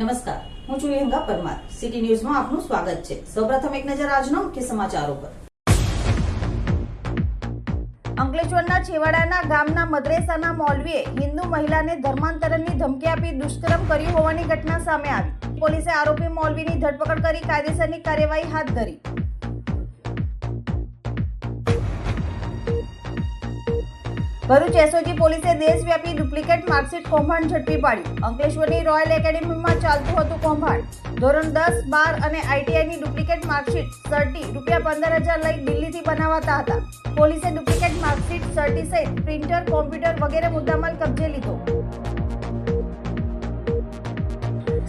નમસ્કાર. હું છું યંગા પરમાર. સિટી ન્યૂઝમાં આપનું સ્વાગત છે. સૌપ્રથમ એક નજર આજના મુખ્ય સમાચારો પર. અંકલેશ્વરના છેવાડાના ગામના મદ્રેસાના મૌલવીએ હિન્દુ મહિલાને ધર્માંતરણની ધમકી આપી દુષ્કર્મ કર્યું હોવાની ઘટના સામે આવી. પોલીસે આરોપી મૌલવીની ધરપકડ કરી કાયદેસરની કાર્યવાહી હાથ ધરી. ભરૂચ એસઓજી પોલીસે દેશવ્યાપી ડુપ્લિકેટ માર્કશીટ કૌભાંડ ઝડપી પાડ્યું. અંકલેશ્વરની રોયલ એકેડેમીમાં ચાલતું હતું કૌભાંડ. ધોરણ દસ, બાર અને આઈટીઆઈની ડુપ્લિકેટ માર્કશીટ સર્ટી રૂપિયા પંદર હજાર લઈ દિલ્હીથી બનાવાતા હતા. પોલીસે ડુપ્લિકેટ માર્કશીટ સર્ટી સહિત પ્રિન્ટર, કોમ્પ્યુટર વગેરે મુદ્દામાલ કબજે લીધો.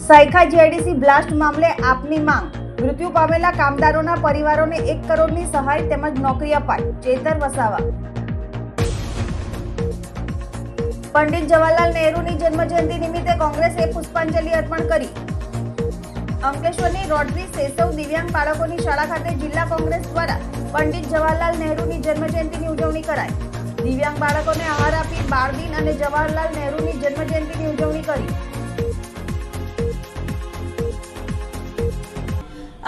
સાયખા જીઆઈડીસી બ્લાસ્ટ મામલે આપની માંગ. મૃત્યુ પામેલા કામદારોના પરિવારોને એક કરોડની સહાય તેમજ નોકરી અપાય. ચેતર વસાવા. પંડિત જવાહરલાલ નહેરુની જન્મજયંતિ નિમિત્તે કોંગ્રેસે પુષ્પાંજલિ અર્પણ કરી. અંકલેશ્વરની રોટરી સેસવ દિવ્યાંગ બાળકોની શાળા ખાતે જિલ્લા કોંગ્રેસ દ્વારા પંડિત જવાહરલાલ નહેરુની જન્મજયંતિની ઉજવણી કરાઈ. દિવ્યાંગ બાળકોને આહાર આપી બાળ અને જવાહરલાલ નહેરુની જન્મજયંતિની ઉજવણી કરી.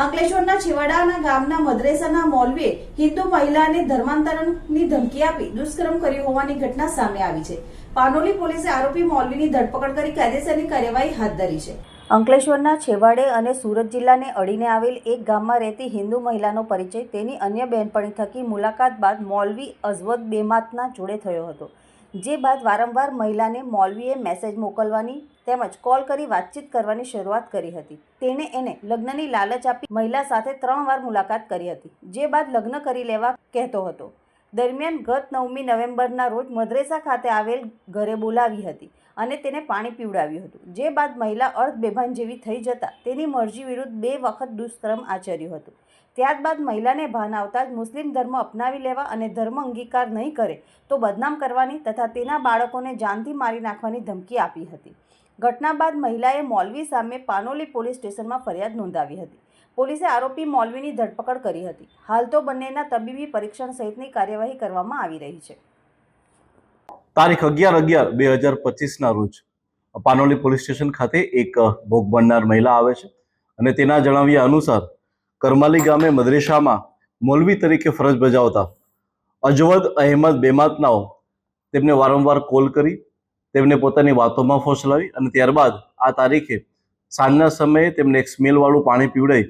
અંકલેશ્વરના છેવાડાના ગામના મદ્રેસાના મોલવીએ હિન્દુ મહિલાને ધર્માંતરણની ધમકી આપી દુષ્કર્મ કર્યું હોવાની ઘટના સામે આવી છે. પાનોલી પોલીસે આરોપી મૌલવીની ધરપકડ કરી કાયદેસરની કાર્યવાહી હાથ ધરી છે. અંકલેશ્વરના છેવાડે અને સુરત જિલ્લાને અડીને આવેલ એક ગામમાં રહેતી હિન્દુ મહિલાનો પરિચય તેની અન્ય બહેનપણી થકી મુલાકાત બાદ મૌલવી અઝવત બેમાતના જોડે થયો હતો, જે બાદ વારંવાર મહિલાને મૌલવીએ મેસેજ મોકલવાની તેમજ કોલ કરી વાતચીત કરવાની શરૂઆત કરી હતી. તેણે એને લગ્નની લાલચ આપી મહિલા સાથે ત્રણ વાર મુલાકાત કરી હતી, જે બાદ લગ્ન કરી લેવા કહેતો હતો. દરમિયાન ગત નવમી નવેમ્બરના રોજ મદ્રેસા ખાતે આવેલ ઘરે બોલાવી હતી અને તેને પાણી પીવડાવ્યું હતું. જે બાદ મહિલા અર્ધ બેભાન જેવી થઈ જતાં તેની મરજી વિરુદ્ધ બે વખત દુષ્કર્મ આચર્યું હતું. ત્યારબાદ મહિલાને ભાન આવતા જ મુસ્લિમ ધર્મ અપનાવી લેવા અને ધર્મ અંગીકાર નહીં કરે તો બદનામ કરવાની તથા તેના બાળકોને જાનથી મારી નાખવાની ધમકી આપી હતી. ઘટના બાદ મહિલાએ મૌલવી સામે પાનોલી પોલીસ સ્ટેશનમાં ફરિયાદ નોંધાવી હતી. પોલીસે આરોપી મોલવીની ધરપકડ કરી હતી. હાલ તો બંનેના તબીબી પરીક્ષણ સહિતની કાર્યવાહી કરવામાં આવી રહી છે. તારીખ અગિયાર અગિયાર બે હજાર પચીસના રોજ પાનોલી પોલીસ સ્ટેશન ખાતે એક ભોગ બનનાર મહિલા આવે છે અને તેના જણાવ્યા અનુસાર કરમાલી ગામે મદ્રેસામાં મોલવી તરીકે ફરજ બજાવતા અજવદ અહેમદ બેમાતનાઓ તેમને વારંવાર કોલ કરી, તેમને પોતાની વાતોમાં ફોસલાવી અને ત્યારબાદ આ તારીખે સાંજના સમયે તેમને એક સ્મેલવાળું પાણી પીવડાવી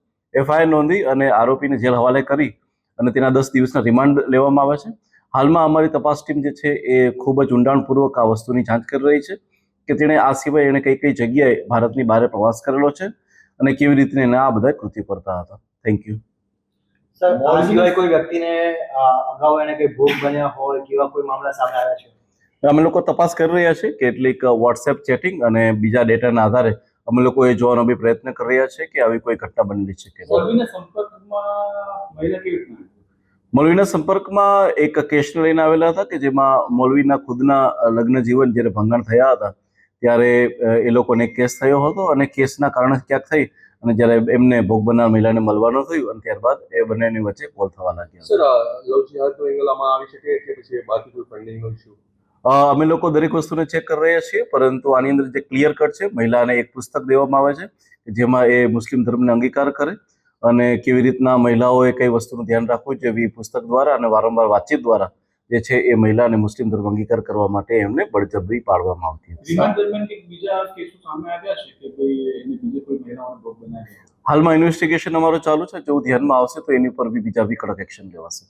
એફઆઈઆર નોંધી અને આરોપીને જેલ હવાલે કરી અને તેના દસ દિવસના રિમાન્ડ લેવામાં આવે છે. હાલમાં અમારી તપાસ ટીમ જે છે એ ખૂબ જ ઊંડાણપૂર્વક આ વસ્તુની જાંચ કરી રહી છે કે તેણે આ સિવાય એણે કઈ કઈ જગ્યાએ ભારતની બહાર પ્રવાસ કરેલો છે અને કેવી રીતે એને આ બધા કૃત્ય કરતા હતા. થેન્ક યુ સર સિવાય કોઈ વ્યક્તિને અગાઉ એને કઈ ભોગ બન્યા હોય કેવા કોઈ મામલા સામે આવ્યા છે? અમે લોકો તપાસ કરી રહ્યા છીએ કેટલીક વોટ્સએપ ચેટિંગ અને બીજા ડેટાના આધારે અમે લોકો એ જોવાનો બી પ્રયત્ન કરી રહ્યા છે કે આવી કોઈ ઘટના બનેલી છે કે મૌલવીના સંપર્કમાં એક કેસને લઈને આવેલા હતા કે જેમાં મૌલવીના ખુદના લગ્ન જીવન જ્યારે ભંગાણ થયા હતા ત્યારે એ લોકોને કેસ થયો હતો અને કેસના કારણે ક્યાંક થઈ અને જ્યારે એમને ભોગ બનનાર મહિલાને મળવાનું થયું અને ત્યારબાદ એ બંનેની વચ્ચે કોલ થવા લાગ્યા. સર લવ જિહાદનો એંગલ આમાં આવી શકે કે પછી બાકી કોઈ ફંડિંગનો ઇસ્યુ અ, અમે લોકો દરેક વસ્તુને ચેક કરી રહ્યા છીએ પરંતુ આની અંદર જે ક્લિયર કટ છે મહિલાને એક પુસ્તક દેવામાં આવે છે જેમાં એ મુસ્લિમ ધર્મને અંગીકાર કરે અને કેવી રીતના મહિલાઓએ કઈ વસ્તુનું ધ્યાન રાખવું જોઈએ પુસ્તક દ્વારા અને વારંવાર વાતચીત દ્વારા જે છે એ મહિલાને મુસ્લિમ ધર્મ અંગીકાર કરવા માટે એમને બળજબરી પાડવામાં આવતી હતી. રિમાન્ડ દરમિયાન કંઈક બીજા કેસો સામે આવ્યા છે કે ભાઈ એને બીજે કોઈ મહિલાઓને ભોગ બનાવ્યો હાલમાં ઇન્વેસ્ટિગેશન અમારું ચાલુ છે જો ધ્યાનમાં આવશે તો એની પર બી બીજા બી કડક એક્શન લેવાશે.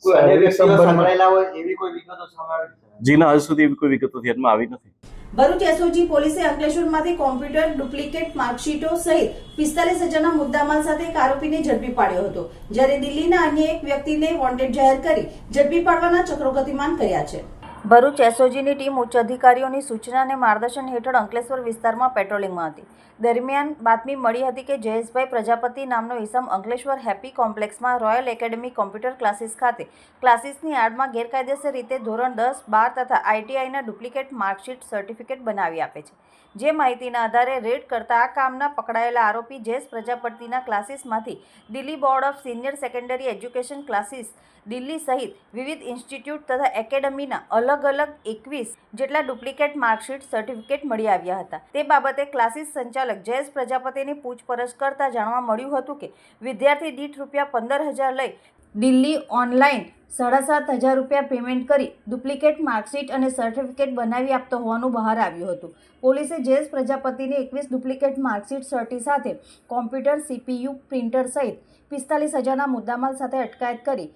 જીના હજુ સુધી કોઈ વિગતો ધ્યાનમાં આવી નથી. ભરૂચ એસઓજી પોલીસે અંકલેશ્વરમાંથી કોમ્પ્યુટર, ડુપ્લિકેટ, માર્કશીટો સહિત પિસ્તાલીસ હજારના મુદ્દામાલ સાથે એક આરોપીને ઝડપી પાડ્યો હતો. જ્યારે દિલ્હીના અન્ય એક વ્યક્તિને વોન્ટેડ જાહેર કરી ઝડપી પાડવાના ચક્રો ગતિમાન કર્યા છે. ભરૂચ એસઓજીની ટીમ ઉચ્ચ અધિકારીઓની સૂચના અને માર્ગદર્શન હેઠળ અંકલેશ્વર વિસ્તારમાં પેટ્રોલિંગમાં હતી. દરમિયાન બાતમી મળી હતી કે જયેશભાઈ પ્રજાપતિ નામનો ઇસમ અંકલેશ્વર હેપી કોમ્પ્લેક્સમાં રોયલ એકેડમી કોમ્પ્યુટર ક્લાસીસ ખાતે ક્લાસીસની આડમાં ગેરકાયદેસર રીતે ધોરણ દસ, બાર તથા આઈટીઆઈના ડુપ્લિકેટ માર્કશીટ સર્ટિફિકેટ બનાવી આપે છે. જે માહિતીના આધારે રેડ કરતા આ કામના પકડાયેલા આરોપી જેસ પ્રજાપતિના ક્લાસીસમાંથી Delhi board of senior secondary education classes Delhi સહિત વિવિધ ઇન્સ્ટિટ્યૂટ તથા એકેડમીના અલગ અલગ એકવીસ જેટલા ડુપ્લિકેટ માર્કશીટ સર્ટિફિકેટ મળી આવ્યા હતા. તે બાબતે ક્લાસીસ સંચાલક જયેશ પ્રજાપતિની પૂછપરછ કરતા જાણવા મળ્યું હતું કે વિદ્યાર્થી દીઠ રૂપિયા પંદર હજાર લઈ દિલ્હી ઓનલાઈન સાડા સાત હજાર રૂપિયા પેમેન્ટ કરી ડુપ્લિકેટ માર્કશીટ અને સર્ટિફિકેટ બનાવી આપતો હોવાનું બહાર આવ્યું હતું. પોલીસે જયેશ પ્રજાપતિને એકવીસ ડુપ્લિકેટ માર્કશીટ સર્ટી સાથે કોમ્પ્યુટર, સીપીયુ, પ્રિન્ટર સહિત પિસ્તાલીસ હજારના મુદ્દામાલ સાથે અટકાયત કરી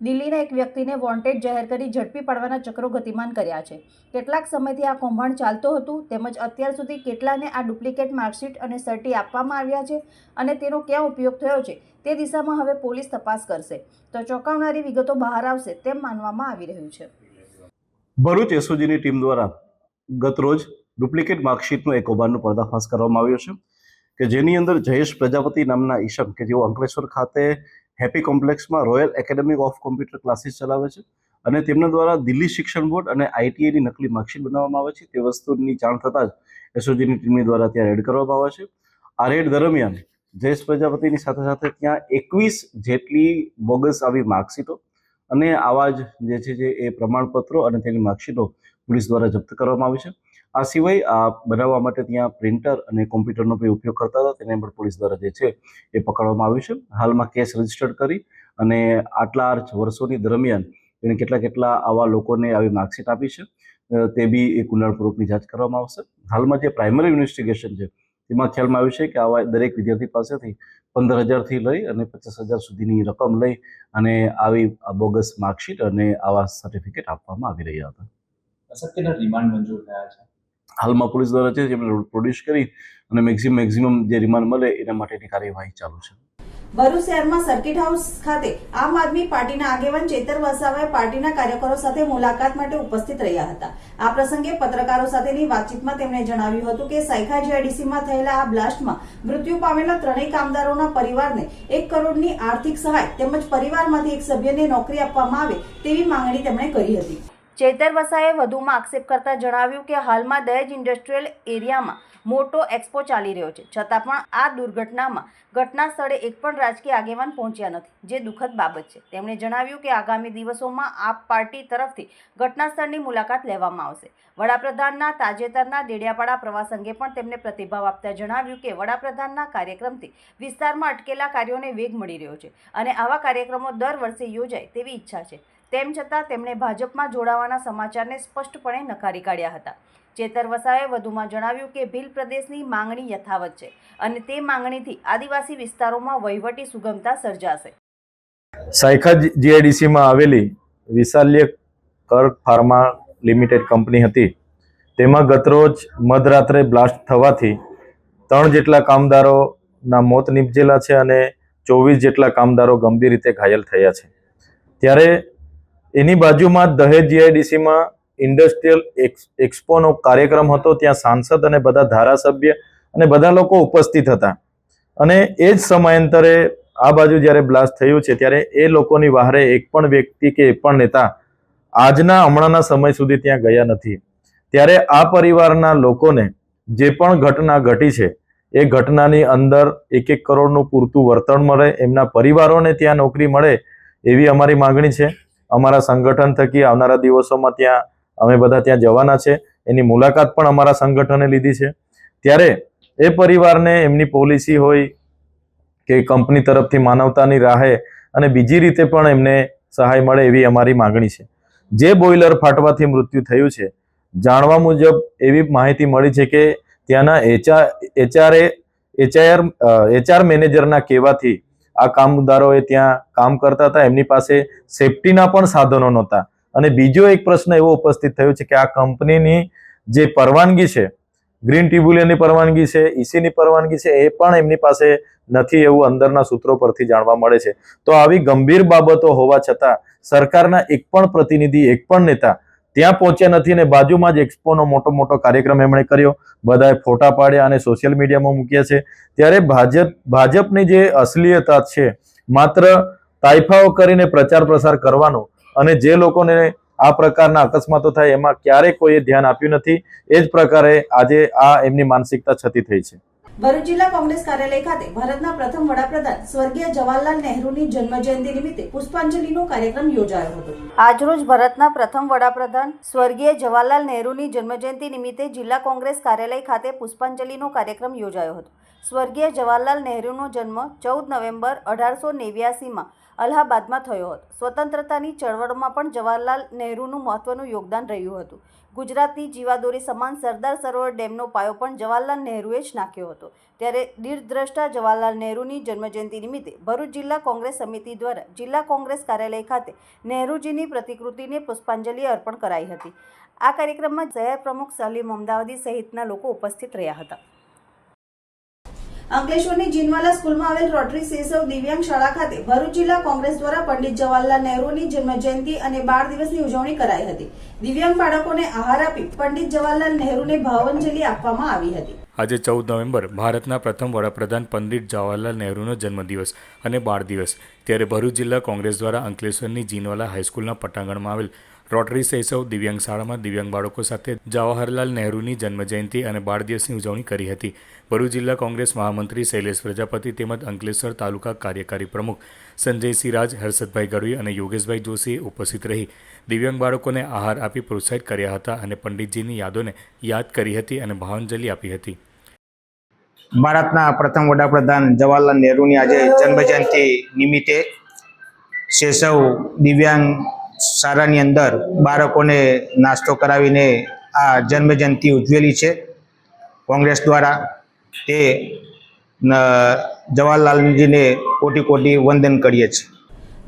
દિલ્હીના એક વ્યક્તિને વોન્ટેડ જાહેર કરી ઝડપી પાડવાના ચક્રો ગતિમાન કર્યા છે. કેટલાક સમયથી આ કૌભાંડ ચાલતું હતું, તેમજ અત્યાર સુધી કેટલાને આ ડુપ્લિકેટ માર્કશીટ અને સર્ટી આપવામાં આવ્યા છે અને તેનો ક્યાં ઉપયોગ થયો છે તે દિશામાં હવે પોલીસ તપાસ કરશે. તો ચોંકાવનારી વિગતો બહાર આવશે તેમ માનવામાં આવી રહ્યું છે. ભરૂચ એસઓજીની ટીમ દ્વારા ગતરોજ ડુપ્લિકેટ માર્કશીટનું એક કૌભાંડનો પર્દાફાશ કરવામાં આવ્યો છે કે જેની અંદર જયેશ પ્રજાપતિ નામના ઈશમ, કે જેઓ અંકલેશ્વર ખાતે happy કોમ્પ્લેક્સમાં royal academy of computer classes ચલાવે છે અને તેમના દ્વારા દિલ્હી શિક્ષણ બોર્ડ અને આઈટીઆઈની નકલી માર્કશીટ બનાવવામાં આવે છે. તે વસ્તુની જાણ થતાં જ એસઓજીની ટીમની દ્વારા ત્યાં રેડ કરવામાં આવે છે. આ રેડ દરમિયાન જયેશ પ્રજાપતિની સાથે સાથે ત્યાં એકવીસ જેટલી બોગસ આવી માર્કશીટો અને આવા જ જે છે જે એ પ્રમાણપત્રો અને તેની માર્કશીટો પોલીસ દ્વારા જપ્ત કરવામાં આવી છે. આ સિવાય આ બનાવવા માટે ત્યાં પ્રિન્ટર અને કોમ્પ્યુટરનો પણ ઉપયોગ કરતા હતા. તેને પણ પોલીસ દ્વારા જે છે એ પકડવામાં આવ્યું છે. હાલમાં કેસ રજીસ્ટર્ડ કરી અને આટલા વર્ષોની દરમિયાન એને કેટલા કેટલા આવા લોકોને આવી માર્કશીટ આપી છે તે બી એક ઊંડાણપૂર્વકની જાંચ કરવામાં આવશે. હાલમાં જે પ્રાઇમરી ઇન્વેસ્ટિગેશન છે, તેમાં ખ્યાલમાં આવ્યું છે કે આવા દરેક વિદ્યાર્થી પાસેથી પંદર હજારથી લઈ અને પચાસ હજાર સુધીની રકમ લઈ અને આવી બોગસ માર્કશીટ અને આવા સર્ટિફિકેટ આપવામાં આવી રહ્યા હતા. કેટલા રિમાન્ડ મંજૂર થયા છે? હાલમાં પોલીસ દ્વારા છે, જેમને પ્રોડ્યુસ કરી અને મેક્સિમ મેક્સિમમ જે રિમાન્ડ મળે, એના માટેની કાર્યવાહી ચાલુ છે. ભરૂચ શહેરમાં સર્કિટ હાઉસ ખાતે આમ આદમી પાર્ટીના આગેવાન ચેતર વસાવાએ પાર્ટીના કાર્યકરો સાથે મુલાકાત માટે ઉપસ્થિત રહ્યા હતા. આ પ્રસંગે પત્રકારો સાથેની વાતચીતમાં તેમણે જણાવ્યું હતું કે સાયખા જીઆઈડીસીમાં થયેલા આ બ્લાસ્ટમાં મૃત્યુ પામેલા ત્રણેય કામદારોના પરિવારને એક કરોડની આર્થિક સહાય તેમજ પરિવારમાંથી એક સભ્યને નોકરી આપવામાં આવે તેવી માંગણી તેમણે કરી હતી. ચેતર વસાએ વધુમાં આક્ષેપ કરતા જણાવ્યું કે હાલમાં દહેજ ઇન્ડસ્ટ્રીયલ એરિયામાં મોટો એક્સપો ચાલી રહ્યો છે. છતાં પણ આ દુર્ઘટનામાં ઘટના સ્થળે એક પણ રાજકીય આગેવાન પહોંચ્યા નથી, જે દુઃખદ બાબત છે. તેમણે જણાવ્યું કે આગામી દિવસોમાં આપ પાર્ટી તરફથી ઘટના સ્થળની મુલાકાત લેવામાં આવશે. વડાપ્રધાનના તાજેતરના દેડિયાપાડા પ્રવાસ અંગે પણ તેમને પ્રતિભાવ આપતા જણાવ્યું કે વડાપ્રધાનના કાર્યક્રમથી વિસ્તારમાં અટકેલા કાર્યોને વેગ મળી રહ્યો છે અને આવા કાર્યક્રમો દર વર્ષે યોજાય તેવી ઈચ્છા છે. તેમ છતાં તેમણે ભાજપમાં જોડાવાના સમાચારને સ્પષ્ટપણે નકારી કાઢ્યા હતા. ચેતર વસાએ વધુમાં જણાવ્યું કે, ભીલ પ્રદેશની માંગણી યથાવત છે અને તે માંગણીથી આદિવાસી વિસ્તારોમાં વહીવટી સુગમતા સર્જાશે. સાયખા જીઆઈડીસીમાં આવેલી વિશાલ્ય કર્ક ફાર્મા લિમિટેડ કંપની હતી. તેમાં ગતરોજ મધરાત્રે બ્લાસ્ટ થવાથી ત્રણ જેટલા કામદારોના મોત નીપજેલા છે અને ચોવીસ જેટલા કામદારો ગંભીર રીતે ઘાયલ થયા છે. ત્યારે એની બાજુમાં દહેજ જીઆઈડીસીમાં ઇન્ડસ્ટ્રીયલ એક્સપોનો કાર્યક્રમ હતો, ત્યાં સાંસદ અને બધા ધારાસભ્ય અને બધા લોકો ઉપસ્થિત હતા. અને એ જ સમયાંતરે આ બાજુ જ્યારે બ્લાસ્ટ થયું છે, ત્યારે એ લોકોની વહારે એક પણ વ્યક્તિ કે એક પણ નેતા આજના હમણાંના સમય સુધી ત્યાં ગયા નથી. ત્યારે આ પરિવારના લોકોને જે પણ ઘટના ઘટી છે, એ ઘટનાની અંદર એક એક કરોડનું પૂરતું વળતર મળે, એમના પરિવારોને ત્યાં નોકરી મળે એવી અમારી માંગણી છે. અમારા સંગઠન થકી આવનારા દિવસોમાં ત્યાં અમે બધા ત્યાં જવાના છે. એની મુલાકાત પણ અમારા સંગઠને લીધી છે. ત્યારે એ પરિવારને એમની પોલિસી હોય કે કંપની તરફથી માનવતાની રાહે અને બીજી રીતે પણ એમને સહાય મળે એવી અમારી માગણી છે. જે બોઇલર ફાટવાથી મૃત્યુ થયું છે, જાણવા મુજબ એવી માહિતી મળી છે કે ત્યાંના એચઆર, એચઆરએ એચઆર એચઆર મેનેજરના કહેવાથી આ કામદારોએ ત્યાં કામ કરતા હતા. એમની પાસે સેફટીના પણ સાધનો નહોતા. અને બીજો એક પ્રશ્ન એવો ઉપસ્થિત થયો છે કે આ કંપનીની જે પરવાનગી છે, ગ્રીન ટ્રિબ્યુનલની પરવાનગી છે, ઈસીની પરવાનગી છે, એ પણ એમની પાસે નથી એવું અંદરના સૂત્રો પરથી જાણવા મળે છે. તો આવી ગંભીર બાબતો હોવા છતાં સરકારના એક પણ પ્રતિનિધિ, એક પણ નેતા ત્યાં પહોંચ્યા નથી અને બાજુમાં જ એક્સપોનો મોટો મોટો કાર્યક્રમ એમણે કર્યો. બધાએ ફોટા પાડ્યા અને સોશિયલ મીડિયામાં મૂક્યા છે. ત્યારે ભાજપ, ભાજપની જે અસલિયત છે, માત્ર તાઇફાઓ કરીને પ્રચાર પ્રસાર કરવાનો અને જે લોકોને આ પ્રકારના અકસ્માતો થાય એમાં ક્યારેય કોઈએ ધ્યાન આપ્યું નથી. એ જ પ્રકારે આજે આ એમની માનસિકતા છતી થઈ છે. ભરૂચ જિલ્લા કોંગ્રેસ કાર્યાલય ખાતે ભારતના પ્રથમ વડાપ્રધાન સ્વર્ગીય જવાહરલાલ નહેરુની જન્મજયંતિ નિમિત્તે પુષ્પાંજલિનો કાર્યક્રમ યોજાયો હતો. આજરોજ ભારતના પ્રથમ વડાપ્રધાન સ્વર્ગીય જવાહરલાલ નહેરુની જન્મજયંતિ નિમિત્તે જિલ્લા કોંગ્રેસ કાર્યાલય ખાતે પુષ્પાંજલિનો કાર્યક્રમ યોજાયો હતો. સ્વર્ગીય જવાહરલાલ નહેરુનો જન્મ ચૌદ નવેમ્બર અઢારસો નેવ્યાસીમાં અલ્હાબાદમાં થયો હતો. સ્વતંત્રતાની ચળવળમાં પણ જવાહરલાલ નહેરુનું મહત્વનું યોગદાન રહ્યું હતું. ગુજરાતની જીવાદોરી સમાન સરદાર સરોવર ડેમનો પાયો પણ જવાહરલાલ નહેરુએ જ નાખ્યો હતો. ત્યારે દીર્ઘદ્રષ્ટા જવાહરલાલ નહેરુની જન્મજયંતિ નિમિત્તે ભરૂચ જિલ્લા કોંગ્રેસ સમિતિ દ્વારા જિલ્લા કોંગ્રેસ કાર્યાલય ખાતે નહેરુજીની પ્રતિકૃતિને પુષ્પાંજલિ અર્પણ કરાઈ હતી. આ કાર્યક્રમમાં શહેર પ્રમુખ સલીમ અમદાવાદી સહિતના લોકો ઉપસ્થિત રહ્યા હતા. અંકલેશ્વરની જીનવાલા સ્કૂલમાં આવેલ રોટરી સેસવ દિવ્યાંગ શાળા ખાતે ભરૂચ જિલ્લા કોંગ્રેસ દ્વારા પંડિત જવાહરલાલ નહેરુની જન્મજયંતિ અને બાળ દિવસની ઉજવણી કરાઈ હતી. દિવ્યાંગ બાળકોને આહાર આપી પંડિત જવાહરલાલ નહેરુને ભાવાંજલિ આપવામાં આવી હતી. આજે ચૌદ નવેમ્બર ભારતના પ્રથમ વડાપ્રધાન પંડિત જવાહરલાલ નહેરુનો જન્મદિવસ અને બાળ દિવસ. ત્યારે ભરૂચ જિલ્લા કોંગ્રેસ દ્વારા અંકલેશ્વરની જીનવાલા હાઈસ્કૂલના પટાંગણમાં આવેલ રોટરી સેસવ દિવ્યાંગ શાળામાં દિવ્યાંગ બાળકો સાથે જવાહરલાલ નહેરુની જન્મજયંતિ અને બાળ દિવસની ઉજવણી કરી હતી. ભરૂચ જિલ્લા કોંગ્રેસ મહામંત્રી શૈલેષ પ્રજાપતિ તેમજ અંકલેશ્વર તાલુકા કાર્યકારી પ્રમુખ સંજય સિરાજ, હર્ષદભાઈ ગઢવી અને યોગેશભાઈ જોશીએ ઉપસ્થિત રહી. દિવ્યાંગ બાળકોને આહાર આપી પ્રોત્સાહિત કર્યા હતા અને પંડિતજીની યાદોને યાદ કરી હતી અને ભાવાંજલિ આપી હતી. ભારતના પ્રથમ વડાપ્રધાન જવાહરલાલ નહેરુની આજે જન્મજયંતિ નિમિત્તે શેષવ દિવ્યાંગ શાળાની અંદર બાળકોને નાસ્તો કરાવીને આ જન્મજયંતિ ઉજવેલી છે. કોંગ્રેસ દ્વારા તે જવાહરલાલજીને કોટી કોટી વંદન કરીએ છીએ.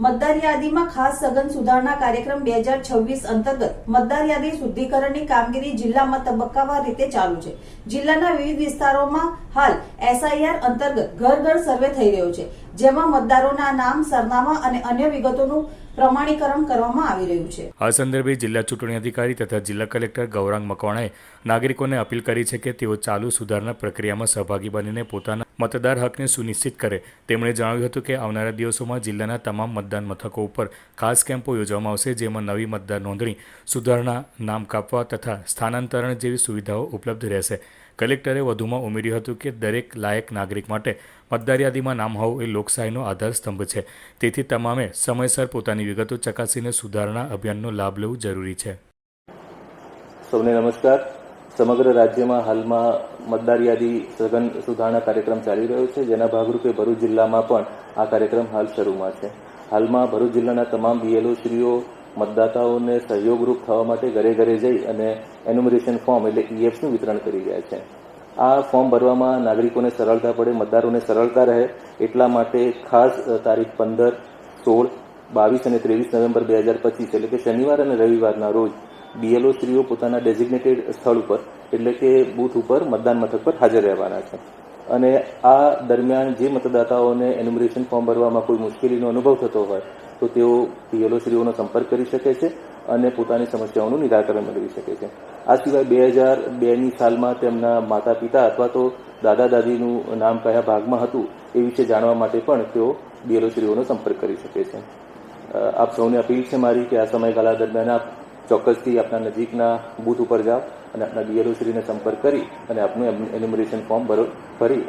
મતદાર યાદીમાં ખાસ સઘન સુધારણા કાર્યક્રમ બે હજાર છવ્વીસ અંતર્ગત મતદાર યાદી શુદ્ધિકરણની કામગીરી જિલ્લામાં તબક્કાવાર રીતે ચાલુ છે. જિલ્લાના વિવિધ વિસ્તારોમાં હાલ એસઆઈઆર અંતર્ગત ઘર ઘર સર્વે થઈ રહ્યો છે, જેમાં મતદારોના નામ, સરનામા અને અન્ય વિગતોનું પ્રમાણીકરણ કરવામાં આવી રહ્યું છે. આ સંદર્ભે જિલ્લા ચૂંટણી અધિકારી તથા જિલ્લા કલેક્ટર ગૌરાંગ મકવાણાએ નાગરિકોને અપીલ કરી છે કે તેઓ ચાલુ સુધારણા પ્રક્રિયામાં સહભાગી બનીને પોતાના મતદાર હકને સુનિશ્ચિત કરે. તેમણે જણાવ્યું હતું કે આવનારા દિવસોમાં જિલ્લાના તમામ મતદાન મથકો ઉપર ખાસ કેમ્પો યોજવામાં આવશે, જેમાં નવી મતદાર નોંધણી, સુધારણા, નામ કાપવા તથા સ્થાનાંતરણ જેવી સુવિધાઓ ઉપલબ્ધ રહેશે. કલેક્ટરે વધુમાં ઉમેર્યું હતું કે દરેક લાયક નાગરિક માટે મતદાર યાદીમાં નામ હોવું એ લોકશાહીનો આધાર સ્તંભ છે. તેથી તમામે સમયસર પોતાની વિગતો ચકાસીને સુધારણા અભિયાનનો લાભ લેવું જરૂરી છે. સૌને નમસ્કાર. સમગ્ર રાજ્યમાં હાલમાં મતદાર યાદી સઘન સુધારણા કાર્યક્રમ ચાલી રહ્યો છે. જેના ભાગરૂપે ભરૂચ જિલ્લામાં પણ આ કાર્યક્રમ હાલ શરૂમાં છે. હાલમાં ભરૂચ જિલ્લાના તમામ બીએલઓ શ્રીઓ મતદાતાઓને સહયોગરૂપ થવા માટે ઘરે ઘરે જઈ અને એન્યુમરેશન ફોર્મ એટલે ઈએફનું વિતરણ કરી રહ્યા છે. આ ફોર્મ ભરવામાં નાગરિકોને સરળતા પડે, મતદારોને સરળતા રહે, એટલા માટે ખાસ તારીખ પંદર, સોળ, બાવીસ અને ત્રેવીસ નવેમ્બર બે હજાર પચીસ, એટલે કે શનિવાર અને રવિવારના રોજ બીએલઓ સ્ત્રીઓ પોતાના ડેઝિગ્નેટેડ સ્થળ ઉપર, એટલે કે બૂથ ઉપર મતદાન મથક પર હાજર રહેવાના છે. અને આ દરમિયાન જે મતદાતાઓને એન્યુમરેશન ફોર્મ ભરવામાં કોઈ મુશ્કેલીનો અનુભવ થતો હોય તો તેઓ પીએલઓ શ્રીઓનો સંપર્ક કરી શકે છે અને પોતાની સમસ્યાઓનું નિરાકરણ મેળવી શકે છે. આ સિવાય બે હજાર બેની સાલમાં તેમના માતા પિતા અથવા તો દાદા દાદીનું નામ કયા ભાગમાં હતું એ વિશે જાણવા માટે પણ તેઓ બીએલઓ શ્રીઓનો સંપર્ક કરી શકે છે. આપ સૌને અપીલ છે મારી કે આ સમયગાળા દરમિયાન આપ ચોક્કસથી આપના નજીકના બૂથ ઉપર જાઓ. અને આપના શ્રીને સંપર્ક કરી અને આપનું એન્યુમરેશન ફોર્મ ભરો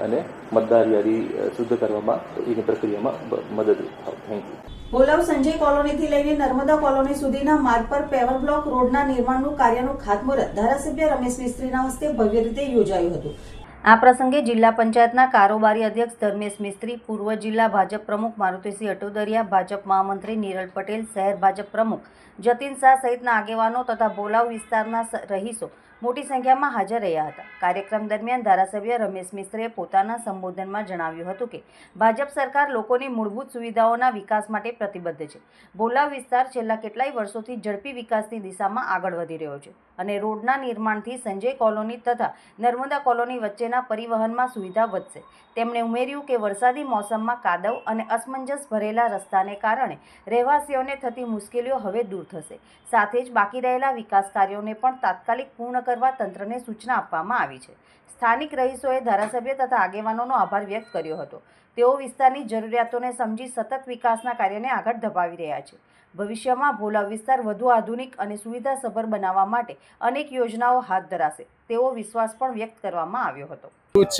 અને મતદાર યાદી શુદ્ધ કરવામાં, એની પ્રક્રિયામાં મદદ થેન્ક યુ ભોલાવ સંજય કોલોનીથી લઈને નર્મદા કોલોની સુધીના માર્ગ પર પેવર બ્લોક રોડના નિર્માણનું કાર્યનું ખાતમુહૂર્ત ધારાસભ્ય રમેશ મિસ્ત્રીના હસ્તે ભવ્ય રીતે યોજાયું હતું. આ પ્રસંગે જિલ્લા પંચાયતના કારોબારી અધ્યક્ષ ધર્મેશ મિસ્ત્રી, પૂર્વ જિલ્લા ભાજપ પ્રમુખ મારુતિસિંહ અટોદરિયા, ભાજપ મહામંત્રી નીરલ પટેલ, શહેર ભાજપ પ્રમુખ જતીન શાહ સહિતના આગેવાનો તથા ભોલાવ વિસ્તારના રહીશો મોટી સંખ્યામાં હાજર રહ્યા હતા. કાર્યક્રમ દરમિયાન ધારાસભ્ય રમેશ મિશ્રે પોતાના સંબોધનમાં જણાવ્યું હતું કે, ભાજપ સરકાર લોકોની મૂળભૂત સુવિધાઓના વિકાસ માટે પ્રતિબદ્ધ છે. ભોલાવ વિસ્તાર છેલ્લા કેટલાય વર્ષોથી ઝડપી વિકાસની દિશામાં આગળ વધી રહ્યો છે. અને રોડના નિર્માણથી સંજય કોલોની તથા નર્મદા કોલોની વચ્ચેના પરિવહનમાં સુવિધા વધશે. તેમણે ઉમેર્યું કે વરસાદી મોસમમાં કાદવ અને અસમંજસ ભરેલા રસ્તાને કારણે રહેવાસીઓને થતી મુશ્કેલીઓ હવે દૂર થશે. સાથે જ બાકી રહેલા વિકાસ કાર્યોને પણ તાત્કાલિક પૂર્ણ કરવા તંત્રને સૂચના આપવામાં આવી છે. સ્થાનિક રહીશોએ ધારાસભ્ય તથા આગેવાનોનો આભાર વ્યક્ત કર્યો હતો. તેઓ વિસ્તારની જરૂરિયાતોને સમજી સતત વિકાસના કાર્યને આગળ ધપાવી રહ્યા છે. ભવિષ્યમાં ભોલા વિસ્તાર વધુ આધુનિક અને સુવિધાસભર બનાવવા માટે અનેક યોજનાઓ હાથ ધરાશે, તેવો વિશ્વાસ પણ વ્યક્ત કરવામાં આવ્યો હતો. ભરૂચ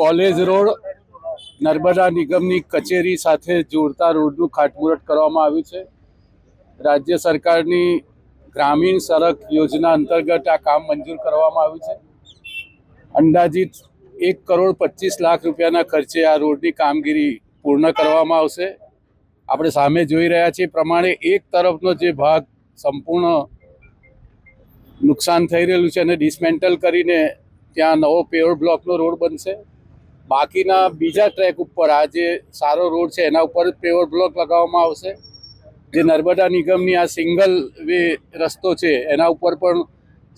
કોલેજ રોડ નર્મદા નિગમની કચેરી સાથે જોડતા રોડનું ખાટમુરટ કરવામાં આવ્યું છે. રાજ્ય સરકારની ગ્રામીણ સડક યોજના અંતર્ગત આ કામ મંજૂર કરવામાં આવ્યું છે. અંદાજિત એક કરોડ પચીસ લાખ રૂપિયાના ખર્ચે આ રોડની કામગીરી પૂર્ણ કરવામાં આવશે. આપણે સામે જોઈ રહ્યા છીએ પ્રમાણે એક તરફનો જે ભાગ સંપૂર્ણ નુકસાન થઈ રહેલું છે અને ડિસમેન્ટલ કરીને ત્યાં નવો પેવર બ્લોકનો રોડ બનશે. બાકીના બીજા ટ્રેક ઉપર આ જે સારો રોડ છે એના ઉપર પેવર બ્લોક લગાવવામાં આવશે. જે નર્મદા નિગમની આ સિંગલ વે રસ્તો છે એના ઉપર પણ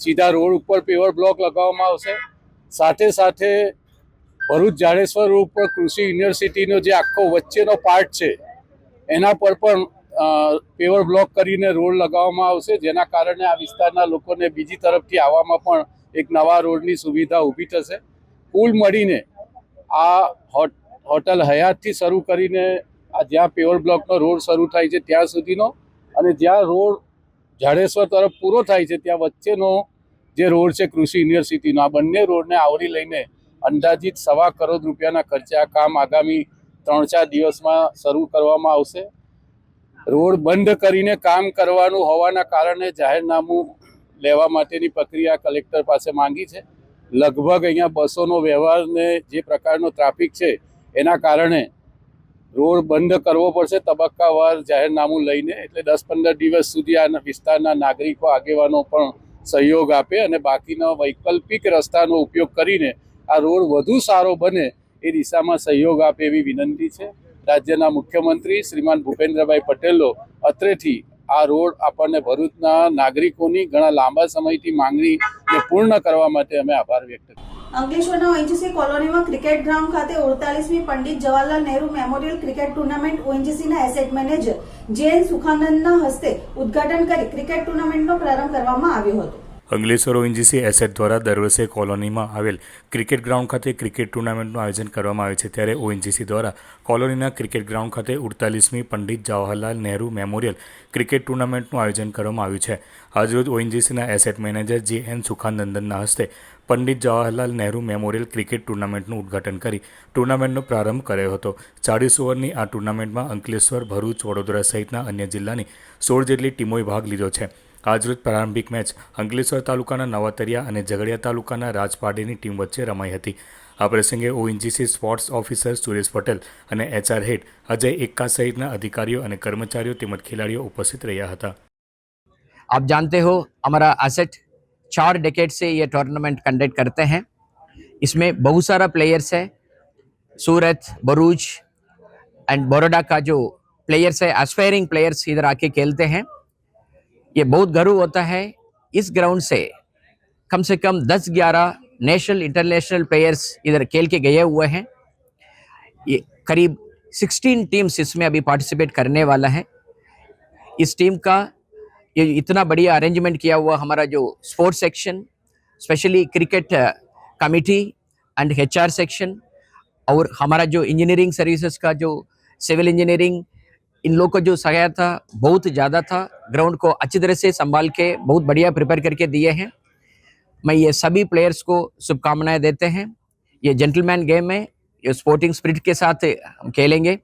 સીધા રોડ ઉપર પેવર બ્લોક લગાવવામાં આવશે. સાથે સાથે ભરૂચ જાડેશ્વર રોડ પર કૃષિ યુનિવર્સિટીનો જે આખો વચ્ચેનો પાર્ટ છે એના પર પણ પેવર બ્લોક કરીને રોડ લગાવવામાં આવશે, જેના કારણે આ વિસ્તારના લોકોને બીજી તરફથી આવવામાં પણ એક નવા રોડની સુવિધા ઊભી થશે. કુલ મળીને આ હોટલ હયાતથી શરૂ કરીને આ જ્યાં પેવર બ્લોકનો રોડ શરૂ થાય છે ત્યાં સુધીનો અને જ્યાં રોડ જાડેશ્વર તરફ પૂરો થાય છે ત્યાં વચ્ચેનો જે રોડ છે કૃષિ યુનિવર્સિટીનો આ બંને રોડને આવરી લઈને અંદાજિત સવા કરોડ રૂપિયાના ખર્ચે આ કામ આગામી ત્રણ ચાર દિવસમાં શરૂ કરવામાં આવશે. રોડ બંધ કરીને કામ કરવાનું હોવાના કારણે જાહેરનામું લેવા માટેની પ્રક્રિયા કલેક્ટર પાસે માંગી છે. લગભગ અહીંયા બસોનો વ્યવહારને જે પ્રકારનો ટ્રાફિક છે, એના કારણે રોડ બંધ કરવો પડશે તબક્કાવાર જાહેરનામું લઈને, એટલે દસ પંદર દિવસ સુધી આ વિસ્તારના નાગરિકો આગેવાનો પણ સહયોગ આપે અને બાકીના વૈકલ્પિક રસ્તાનો ઉપયોગ કરીને આ રોડ વધુ સારો બને એ દિશામાં સહયોગ આપે એવી વિનંતી છે. રાજ્યના મુખ્યમંત્રી શ્રીમાન ભૂપેન્દ્રભાઈ પટેલો અત્રેથી આ રોડ આપણને ભરૂચના નાગરિકોની ઘણા લાંબા સમયથી માંગણીને પૂર્ણ કરવા માટે અમે આભાર વ્યક્ત કરીએ અંકલેશ્વરના ઓએનજીસી કોલોનીમાં ક્રિકેટ ગ્રાઉન્ડ ખાતે ઓડતાલીસમી Pandit Jawaharlal Nehru memorial cricket tournament ઓએનજીસીના asset manager J N સુખાનંદના હસ્તે ઉદ્ઘાટન કરી ક્રિકેટ ટુર્નામેન્ટનો પ્રારંભ કરવામાં આવ્યો હતો. અંગલેશ્વર ઓએનજીસી એસેટ દ્વારા દર વર્ષે કોલોનીમાં આવેલ ક્રિકેટ ગ્રાઉન્ડ ખાતે ક્રિકેટ ટુર્નામેન્ટનું આયોજન કરવામાં આવે છે. ત્યારે ઓએનજીસી દ્વારા કોલોનીના ક્રિકેટ ગ્રાઉન્ડ ખાતે ઉડતાલીસમી પંડિત જવાહરલાલ નહેરુ મેમોરિયલ ક્રિકેટ ટુર્નામેન્ટનું આયોજન કરવામાં આવ્યું છે. આજરોજ ઓએનજીસીના એસેટ મેનેજર જે એન સુખાનંદનના હસ્તે પંડિત જવાહરલાલ નહેરુ મેમોરિયલ ક્રિકેટ ટુર્નામેન્ટનું ઉદ્ઘાટન કરી ટુર્નામેન્ટનો પ્રારંભ કર્યો હતો. ચાળીસ ઓવરની આ ટુર્નામેન્ટમાં અંકલેશ્વર, ભરૂચ, વડોદરા સહિતના અન્ય જિલ્લાની સોળ જેટલી ટીમોએ ભાગ લીધો છે. આજરોજ પ્રારંભિક મેચ અંકલેશ્વર તાલુકાના નવાતરિયા અને ઝઘડિયા તાલુકાના રાજપાડીની ટીમ વચ્ચે રમાઈ હતી આ પ્રસંગે ONGC sports officer Suresh Patel અને એચઆર હેડ અજય એક્કા સહિતના અધિકારીઓ અને કર્મચારીઓ તેમજ ખેલાડીઓ ઉપસ્થિત રહ્યા હતા आप जानते हो हमारा एसेट चार डेकेड से ये टूर्नामेंट कंडक्ट करते हैं इसमें बहुत सारा प्लेयर्स है सूरत भरूच एंड बड़ौदा का जो प्लेयर्स है एस्पायरिंग प्लेयर्स इधर आके खेलते हैं ये बहुत गर्व होता है। इस ग्राउंड से कम से कम 10-11 नेशनल इंटरनेशनल प्लेयर्स इधर खेल के गए हुए हैं। ये करीब 16 टीम्स इसमें अभी पार्टिसिपेट करने वाला है। इस टीम का ये इतना बढ़िया अरेंजमेंट किया हुआ हमारा जो sports section specially cricket committee and H section और हमारा जो इंजीनियरिंग सर्विसेज़ का जो सिविल इंजीनियरिंग इन लोग को जो सहायता बहुत ज़्यादा था। ग्राउंड को अच्छी तरह से संभाल के, बहुत बढ़िया प्रिपेयर करके दिए हैं। मैं ये सभी प्लेयर्स को शुभकामनाएँ देते हैं। ये जेंटलमैन गेम है, ये स्पोर्टिंग स्पिरिट के साथ हम खेलेंगे।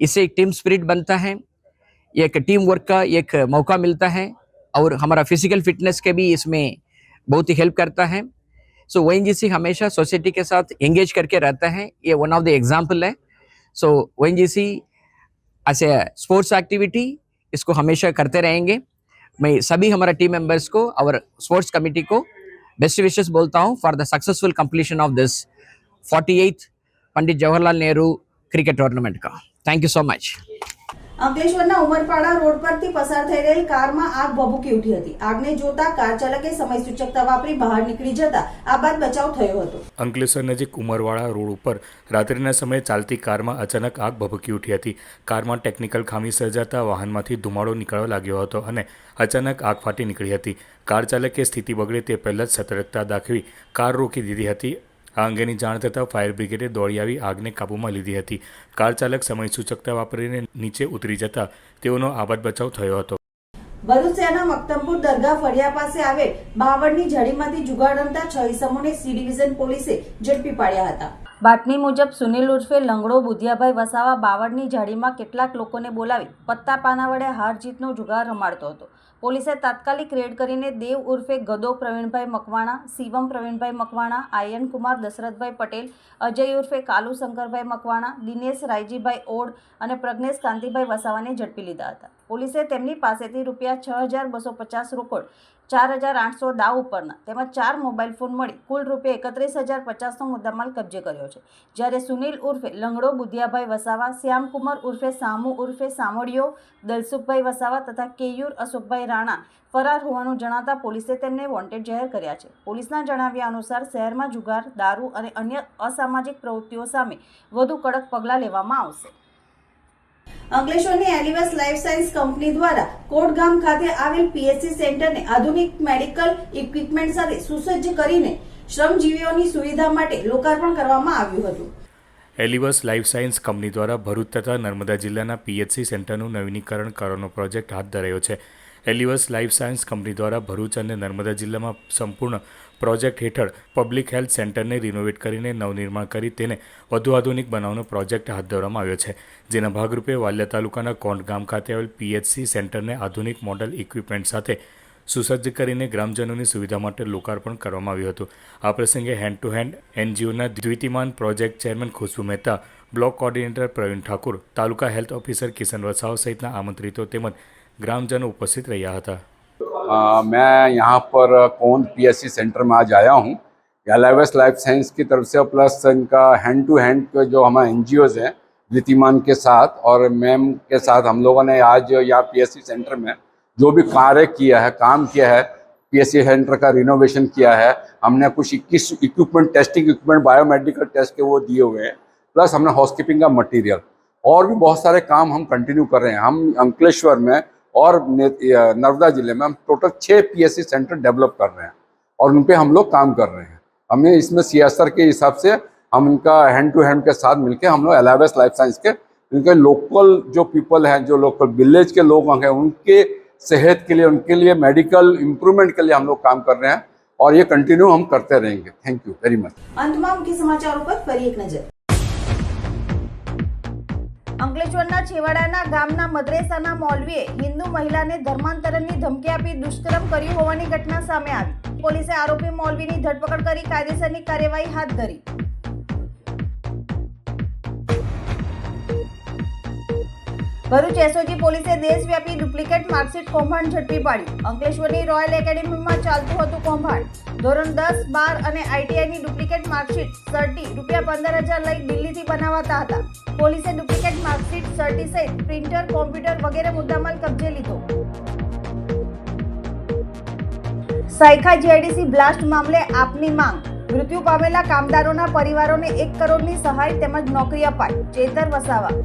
इससे एक टीम स्पिरिट बनता है एक टीम वर्क का एक मौका मिलता है और हमारा फ़िज़िकल फिटनेस के भी इसमें बहुत ही हेल्प करता है। सो ओ हमेशा सोसाइटी के साथ एंगेज करके रहता है। ये वन ऑफ़ द एग्ज़ाम्पल है। सो ओ ए स्पोर्ट्स एक्टिविटी इसको हमेशा करते रहेंगे। मैं सभी हमारा टीम मेंबर्स को और स्पोर्ट्स कमेटी को बेस्ट विशेष बोलता हूँ for the successful completion of this forty Pandit Jawaharlal Nehru cricket tournament का। थैंक यू सो मच અંકલેશ્વરના ઉમરપાડા રોડ પરથી પસાર થઈ રહેલ કારમાં આગ ભભૂકી ઉઠી હતી. આગને જોતા કાર ચાલકે સમય સૂચકતા વાપરી બહાર નીકળી જતા આ બાદ બચાવ થયો હતો. અંકલેશ્વર નજીક ઉમરવાડા રોડ ઉપર રાત્રિના સમયે ચાલતી કારમાં અચાનક આગ ભભૂકી ઉઠી હતી. કારમાં ટેકનિકલ ખામી સર્જાતા વાહનમાંથી ધુમાડો નીકળવા લાગ્યો હતો અને અચાનક આગ ફાટી નીકળી હતી. કાર ચાલકે સ્થિતિ બગડે તે પહેલાં જ સતર્કતા દાખવી કાર રોકી દીધી હતી. આ અંગેની જાણ થતાં ફાયર બ્રિગેડે દોડી આવી આગને કાબૂમાં લીધી હતી. કાર ચાલક સમય સૂચકતા વાપરીને નીચે ઉતરી જતા તેઓનો આબાદ બચાવ થયો હતો. ભરૂચ શહેરના મક્તમપુર દરગાહ ફળિયા પાસે આવેલ બાવળની જડીમાંથી જુગાડ રમતા છ ઇસમોને સી ડિવિઝન પોલીસે ઝડપી પાડ્યા હતા. બાટની મુજબ, સુનિલ ઉર્ફે લંગડો બુધિયાભાઈ વસાવા બાવળની જાળીમાં કેટલાક લોકોને બોલાવી પત્તા પાના વડે હાર જીતનો જુગાર રમાડતો હતો. પોલીસે તાત્કાલિક રેડ કરીને દેવ ઉર્ફે ગદો પ્રવીણભાઈ મકવાણા, શિવમ પ્રવીણભાઈ મકવાણા, આયન કુમાર દશરથભાઈ પટેલ, અજય ઉર્ફે કાલુ શંકરભાઈ મકવાણા, દિનેશ રાયજીભાઈ ઓડ અને પ્રજ્ઞેશ કાંતિભાઈ વસાવાને ઝડપી લીધા હતા. પોલીસે તેમની પાસેથી રૂપિયા છ હજાર બસો પચાસ રોકડ, ચાર હજાર આઠસો દાવ ઉપરના તેમજ ચાર મોબાઈલ ફોન મળી કુલ રૂપિયા એકત્રીસ હજાર પચાસનો મુદ્દામાલ કબજે કર્યો છે. જ્યારે સુનિલ ઉર્ફે લંગડો બુધિયાભાઈ વસાવા, શ્યામકુમાર ઉર્ફે સામુ ઉર્ફે સામોડિયો દલસુખભાઈ વસાવા તથા કેયુર અશોકભાઈ રાણા ફરાર હોવાનું જણાતા પોલીસે તેમને વોન્ટેડ જાહેર કર્યા છે. પોલીસના જણાવ્યા અનુસાર શહેરમાં જુગાર, દારૂ અને અન્ય અસામાજિક પ્રવૃત્તિઓ સામે વધુ કડક પગલાં લેવામાં આવશે. અંકલેશ્વરની એલિવસ લાઈફ સાયન્સ કંપની દ્વારા કોટગામ ખાતે આવેલ પીએસસી સેન્ટરને આધુનિક મેડિકલ ઇક્વિપમેન્ટ સાથે સુસજ્જ કરીને શ્રમજીવીઓની સુવિધા માટે લોકાર્પણ કરવામાં આવ્યું હતું. એલિવસ લાઈફ સાયન્સ કંપની દ્વારા ભરૂચ તથા નર્મદા જિલ્લાના પીએચસી સેન્ટરનું નવીનીકરણ કરવાનો પ્રોજેક્ટ હાથ ધરાયો છે. એલિવસ લાઈફ સાયન્સ કંપની દ્વારા ભરૂચ અને નર્મદા જિલ્લામાં સંપૂર્ણ પ્રોજેક્ટ હેઠળ પબ્લિક હેલ્થ સેન્ટરને રિનોવેટ કરીને નવનિર્માણ કરી તેને વધુ આધુનિક બનાવવાનો પ્રોજેક્ટ હાથ ધરવામાં આવ્યો છે. જેના ભાગરૂપે વાલિયા તાલુકાના કોંડ ગામ ખાતે આવેલ પીએચસી સેન્ટરને આધુનિક મોડલ ઇક્વિપમેન્ટ સાથે સુસજ્જ કરીને ગ્રામજનોની સુવિધા માટે લોકાર્પણ કરવામાં આવ્યું હતું. આ પ્રસંગે હેન્ડ ટુ હેન્ડ એનજીઓના દ્વિતીયમાન project chairman Khushbu Mehta, block coordinator Pravin Thakur, taluka health officer Kishan Vasava સહિતના આમંત્રિતો તેમજ ગ્રામજનો ઉપસ્થિત રહ્યા હતા. अ, मैं यहाँ पर कौन पीएससी सेंटर में आज आया हूँ। एलावेस लाइफ साइंस की तरफ़ से प्लस इनका हैंड टू हैंड के जो हमारे एन जी हैं वितिमान के साथ और मैम के साथ हम लोगों ने आज यहाँ पीएससी सेंटर में जो भी कार्य किया है काम किया है पीएससी सेंटर का रिनोवेशन किया है हमने कुछ इक्कीस equipment testing equipment biomedical test के वो दिए हुए हैं प्लस हमने हाउसकीपिंग का मटेरियल और भी बहुत सारे काम हम कंटिन्यू कर रहे हैं। हम अंकलेश्वर में और नर्मदा ज़िले में हम टोटल छः पी सेंटर डेवलप कर रहे हैं और उन पर हम लोग काम कर रहे हैं। हमें इसमें सियासर के हिसाब से हम उनका हैंड टू हैंड के साथ मिलकर हम लोग एलावेस लाइफ साइंस के उनके लोकल जो पीपल हैं, जो लोकल विलेज के लोग हैं, उनके सेहत के लिए, उनके लिए मेडिकल इम्प्रूवमेंट के लिए हम लोग काम कर रहे हैं और ये कंटिन्यू हम करते रहेंगे। थैंक यू वेरी मच अंत में उनके समाचारों पर एक नज़र। અંકલેશ્વરના છેવાડાના ગામના મદ્રેસાના મૌલવીએ હિન્દુ મહિલાને ધર્માંતરણની ધમકી આપી દુષ્કર્મ કર્યું હોવાની ઘટના સામે આવી. પોલીસે આરોપી મૌલવીની ધરપકડ કરી કાયદેસરની કાર્યવાહી હાથ ધરી. ભરૂચ એસઓજી પોલીસે દેશવ્યાપી ડુપ્લિકેટ માર્કશીટ કૌભાંડ ઝડપી પાડ્યું. અંકલેશ્વરની રોયલ એકેડેમીમાં ચાલતું હતું કૌભાંડ. ધોરણ દસ, બાર અને આઈટીઆઈની ડુપ્લિકેટ માર્કશીટ સર્ટી રૂપિયા પંદર હજાર લઈ દિલ્હીથી બનાવાતા હતા. પોલીસે ડુપ્લિકેટ માર્કશીટ સર્ટી સહિત પ્રિન્ટર, કોમ્પ્યુટર વગેરે મુદ્દામાલ કબજે લીધો. સાયખા જેડીસી બ્લાસ્ટ મામલે આપની માંગ. મૃત્યુ પામેલા કામદારોના પરિવારોને એક કરોડની સહાય તેમજ નોકરી અપાય. ચેતર વસાવા.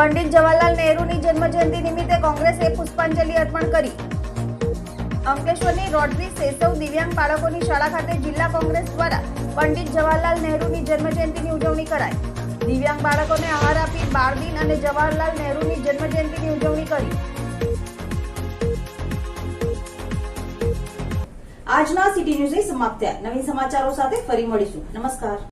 પંડિત જવાહરલાલ નહેરુની જન્મજયંતિ નિમિત્તે કોંગ્રેસે પુષ્પાંજલિ અર્પણ કરી. અંકલેશ્વરની રોટરી સેસવ દિવ્યાંગ બાળકોની શાળા ખાતે જિલ્લા કોંગ્રેસ દ્વારા પંડિત જવાહરલાલ નહેરુની જન્મજયંતિની ઉજવણી કરાઈ. દિવ્યાંગ બાળકોને આહાર આપી બાળદિન અને જવાહરલાલ નહેરુની જન્મજયંતિની ઉજવણી કરી. આજના સિટી ન્યૂઝ સમાપ્ત થયા. નવીન સમાચારો સાથે ફરી મળીશું. નમસ્કાર.